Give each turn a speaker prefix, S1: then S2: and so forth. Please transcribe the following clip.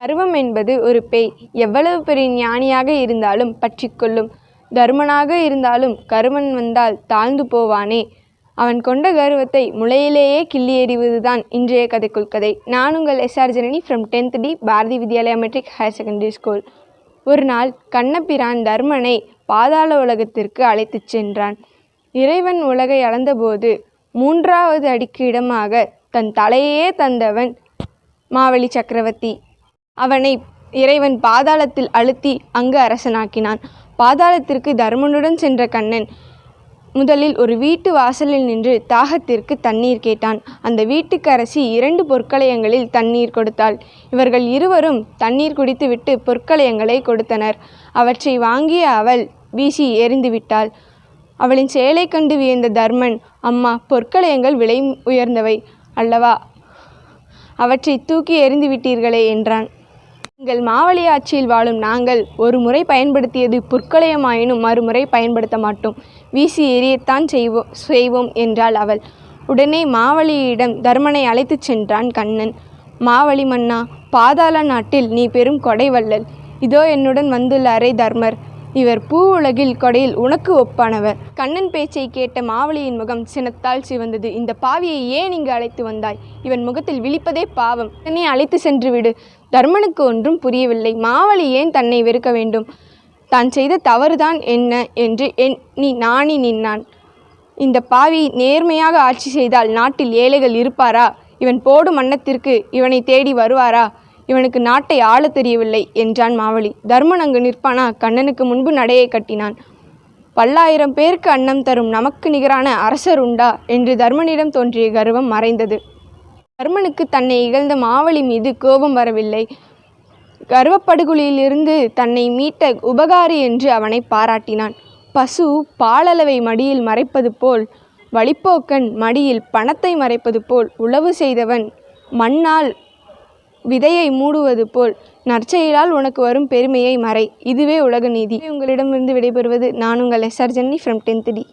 S1: கர்வம் என்பது ஒரு பேய். எவ்வளவு பெரிய ஞானியாக இருந்தாலும் பற்றிக்கொள்ளும் தருமனாக இருந்தாலும் கருமன் வந்தால் தாழ்ந்து போவானே. அவன் கொண்ட கர்வத்தை முளையிலேயே கிள்ளி எறிவதுதான் இன்றைய கதைக்குள் கதை. நான் உங்கள் SR Janani from tenth D Bharathi Vidyalaya matric higher secondary school ஒரு நாள் கண்ணபிரான் தர்மனை பாதாள உலகத்திற்கு அழைத்துச் சென்றான். இறைவன் உலகை அளந்தபோது மூன்றாவது அடிக்கு இடமாக தன் தலையே தந்தவன் மாவழி சக்கரவர்த்தி. அவனை இறைவன் பாதாளத்தில் அழுத்தி அங்கு அரசனாக்கினான். பாதாளத்திற்கு தர்மனுடன் சென்ற கண்ணன் முதலில் ஒரு வீட்டு வாசலில் நின்று தாகத்திற்கு தண்ணீர் கேட்டான். அந்த வீட்டுக்கு அரசி இரண்டு பொற்களையங்களில் தண்ணீர் கொடுத்தாள். இவர்கள் இருவரும் தண்ணீர் குடித்துவிட்டு பொற்களையங்களை கொடுத்தனர். அவற்றை வாங்கிய அவள் வீசி எறிந்துவிட்டாள் அவளின் செயலை கண்டு வியந்த தர்மன் அம்மா பொற்களையங்கள் விலை உயர்ந்தவை அல்லவா? அவற்றை தூக்கி எறிந்து விட்டீர்களே என்றான். எங்கள் மாவலி ஆட்சியில் வாழும் நாங்கள் ஒரு முறை பயன்படுத்தியது புற்களையமாயினும் மறுமுறை பயன்படுத்த மாட்டோம். வீசி எரியத்தான் செய்வோம் செய்வோம் என்றாள் அவள். உடனே மாவழியிடம் தர்மனை அழைத்துச் சென்றான் கண்ணன். மாவழி மன்னா பாதாள நாட்டில் நீ பெரும் கொடைவள்ளல் இதோ என்னுடன் வந்துள்ளாரே தர்மர். இவர் பூ உலகில் கொடையில் உனக்கு ஒப்பானவர். கண்ணன் பேச்சை கேட்ட மாவலியின் முகம் சினத்தால் சிவந்தது. இந்த பாவியை ஏன் இங்கு அழைத்து வந்தாய்? இவன் முகத்தில் விழிப்பதே பாவம். என்னை அழைத்து சென்று விடு. தர்மனுக்கு ஒன்றும் புரியவில்லை. மாவலி ஏன் தன்னை வெறுக்க வேண்டும்? தான் செய்த தவறுதான் என்ன என்று எண்ணி நாணி நின்னான். இந்த பாவி நேர்மையாக ஆட்சி செய்தால் நாட்டில் ஏழைகள் இருப்பாரா? இவன் போடும் அன்னத்திற்கு இவனை தேடி வருவாரா? இவனுக்கு நாட்டை ஆள தெரியவில்லை என்றான் மாவழி தர்மன் அங்கு நிற்பானா? கண்ணனுக்கு முன்பு நடையை கட்டினான். பல்லாயிரம் பேருக்கு அன்னம் தரும் நமக்கு நிகரான அரசர் உண்டா? என்று தர்மனிடம் தோன்றிய கர்வம் மறைந்தது. தர்மனுக்கு தன்னை இகழ்ந்த மாவழி மீது கோபம் வரவில்லை. கர்வப்படுகொலியிலிருந்து தன்னை மீட்ட உபகாரி என்று அவனை பாராட்டினான். பசு பாலளவை மடியில் மறைப்பது போல் வழிப்போக்கன் மடியில் பணத்தை மறைப்பது போல் உழவு செய்தவன் மண்ணால் விதையை மூடுவது போல். நற்செயலால் உனக்கு வரும் பெருமையை மறை. இதுவே உலக நீதி. உங்களிடமிருந்து விடைபெறுவது நான் உங்கள் SR Jenny from tenth D